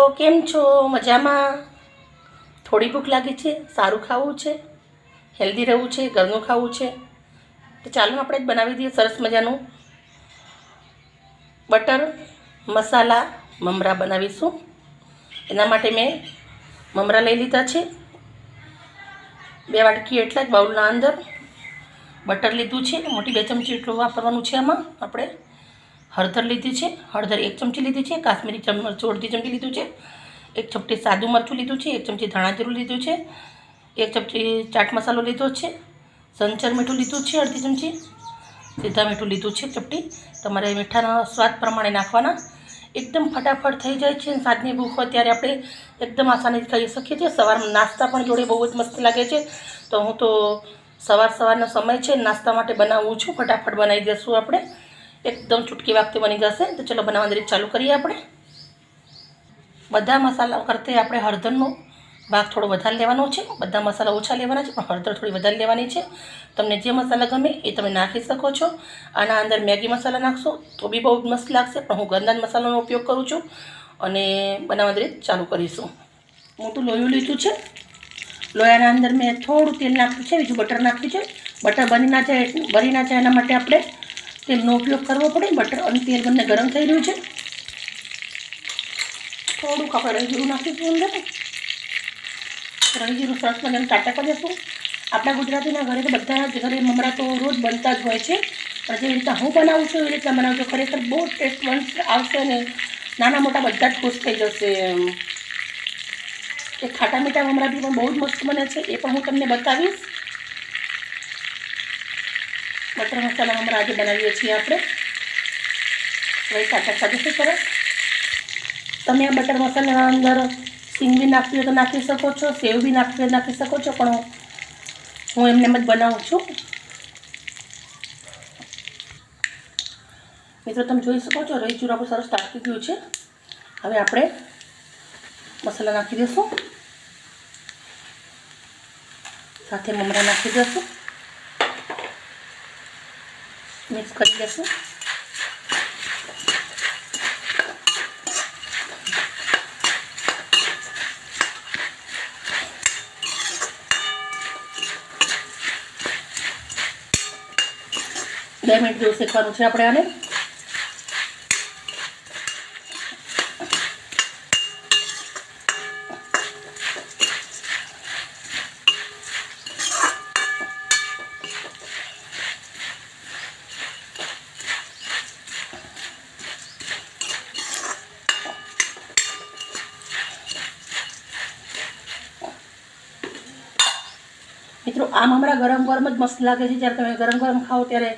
તો કેમ છો? મજામાં? થોડી ભૂખ લાગી છે, સારું ખાવું છે, હેલ્ધી રહેવું છે, ઘરનું ખાવું છે. તો ચાલો આપણે જ બનાવી દઈએ સરસ મજાનું. બટર, મસાલા, મમરા બનાવીશું. એના માટે મેં મમરા લઈ લીધા છે. બે વાટકી એટલા જ બાઉલના અંદર બટર લીધું છે. મોટી બે ચમચી એટલું વાપરવાનું છે આમાં. આપણે હળદર લીધી છે. હળદર એક ચમચી લીધી છે. કાશ્મીરી મરચું અડધી ચમચી લીધું છે. એક ચમચી સાદું મરચું લીધું છે. એક ચમચી ધાણા જીરું લીધું છે. એક ચમચી ચાટ મસાલો લીધો છે. સંચર મીઠું લીધું છે અડધી ચમચી. સીધા મીઠું લીધું છે ચપટી. તમારે મીઠાના સ્વાદ પ્રમાણે નાખવાના. એકદમ ફટાફટ થઈ જાય છે. સાંજની ભૂખ હોય ત્યારે આપણે એકદમ આસાનીથી ખાઈ શકીએ છીએ. સવારમાં નાસ્તા પણ જોડે બહુ જ મસ્ત લાગે છે. તો હું તો સવાર સવારનો સમય છે. નાસ્તા માટે બનાવું છું. ફટાફટ બનાવી દઈશું આપણે. એકદમ ચૂટકી વાગતી બની જશે. તો ચલો બનાવવાની રીત ચાલુ કરીએ આપણે. બધા મસાલા કરતે આપણે હળદરનો ભાગ થોડો વધારે લેવાનો છે. બધા મસાલા ઓછા લેવાના છે, પણ હળદર થોડી વધારે લેવાની છે. તમને જે મસાલા ગમે એ તમે નાખી શકો છો. આના અંદર મેગી મસાલા નાખશો તો બી બહુ મસ્ત લાગશે, પણ હું ગંદાન મસાલાનો ઉપયોગ કરું છું અને બનાવવાની રીત ચાલુ કરીશું. મોટું લોયું લીધું છે. લોયાના અંદર મેં થોડું તેલ નાખ્યું છે, બીજું બટર નાખ્યું છે. બટર બની ના જાય બની ના જાય એના માટે આપણે તેલનો ઉપયોગ કરવો પડે. બટર અને તેલ બંને ગરમ થઈ રહ્યું છે. થોડુંક આપણે રહી જીરું નાખીશું અંદર. રહી જીરું સરસ મજાનું ટાટા કરી દઈશું આપણા ગુજરાતીના ઘરે તો બધા ઘરે મમરા તો રોજ બનતા જ હોય છે. પણ જેવી રીતના હું બનાવું છું, એવી રીતના બનાવજો. ખરેખર બહુ ટેસ્ટ વન્સ આવશે અને નાના મોટા બધા જ ખુશ થઈ જશે એ ખાટા મીઠા મમરા બી પણ બહુ જ મસ્ત બને છે. એ પણ હું તમને બતાવીશ. બટર મસાલા મમરા આજે બનાવીએ છીએ આપણે. હવે કાચા ખાધું સરસ. તમે આ બટર મસાલાના અંદર સિંગ બી નાખવી હોય તો નાખી શકો છો, સેવ બી નાખવી હોય નાખી શકો છો, પણ હું એમને એમ જ બનાવું છું. મિત્રો, તમે જોઈ શકો છો રહી ચૂરા પર સરસ ટાંકી ગયું છે. હવે આપણે મસાલા નાખી દઈશું સાથે મમરા નાખી દઈશું મિક્સ કરી દઈશું બે મિનિટ જેવું શેકવાનું છે આપણે આને. મિત્રો, આમ હમણાં ગરમ ગરમ જ મસ્ત લાગે છે. જ્યારે તમે ગરમ ગરમ ખાઓ ત્યારે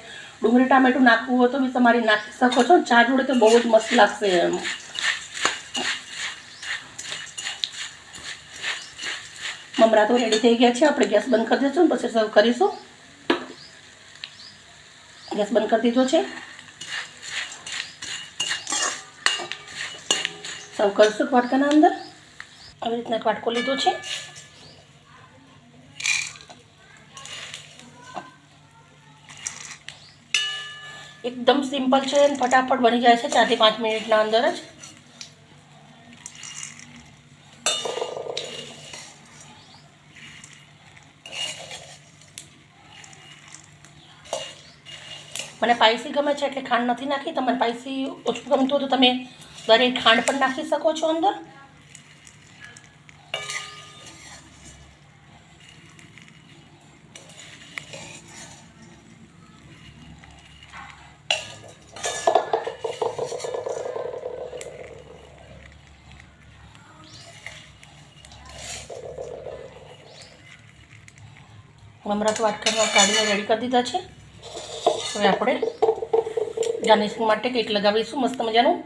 ડુંગળી, ટામેટું નાખવું હોય તો બી તમારી નાખી શકો છો. ચા જોડે તો બહુ જ મસ્ત લાગશે એમ. મમરા તો રેડી થઈ ગયા છે. આપણે ગેસ બંધ કરી દઈશું પછી સર્વ કરીશું. ગેસ બંધ કરી દીધો છે. સર્વ કરીશું વાટકાના અંદર. આવી રીતના વાટકો લીધો છે. એકદમ સિમ્પલ છે અને ફટાફટ બની જાય છે ચારથી પાંચ મિનિટના અંદર જ. મને પાઇસી ગમે છે એટલે ખાંડ નથી નાખી તમને પાઇસી ઓછું ગમતું તો તમે દરેક ખાંડ પણ નાખી શકો છો અંદર. મમરા તો વાટકામાં કાઢીને રેડી કરી દીધા છે. હવે આપણે ગાર્નિશિંગ માટે કેક લગાવીશું, મસ્ત મજાનું.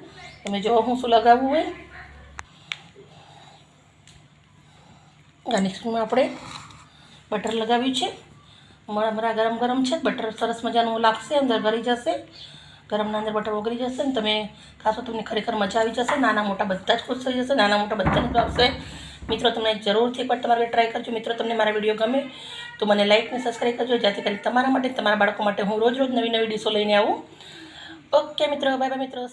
તમે જો હું શું લગાવવું હોય. ગાર્નિશિંગમાં આપણે બટર લગાવ્યું છે. મમરા ગરમ ગરમ છે. બટર સરસ મજાનું લાગશે, અંદર ભરી જશે. ગરમના અંદર બટર ઓગળી જશે ને તમે ખાસો તમને ખરેખર મજા આવી જશે. નાના મોટા બધા જ ખુશ થઈ જશે. નાના મોટા બધાને ભાવશે મિત્રો, તમને જરૂરથી એકવાર તમારે ટ્રાય કરજો. મિત્રો, તમને મારા વીડિયો ગમે તો મને લાઇક અને સબસ્ક્રાઈબ કરજો. જેથી કરી તમારા માટે તમારા બાળકો માટે હું રોજ રોજ નવી નવી ડીશો લઈને આવું. ઓકે મિત્રો બાય બાય મિત્રો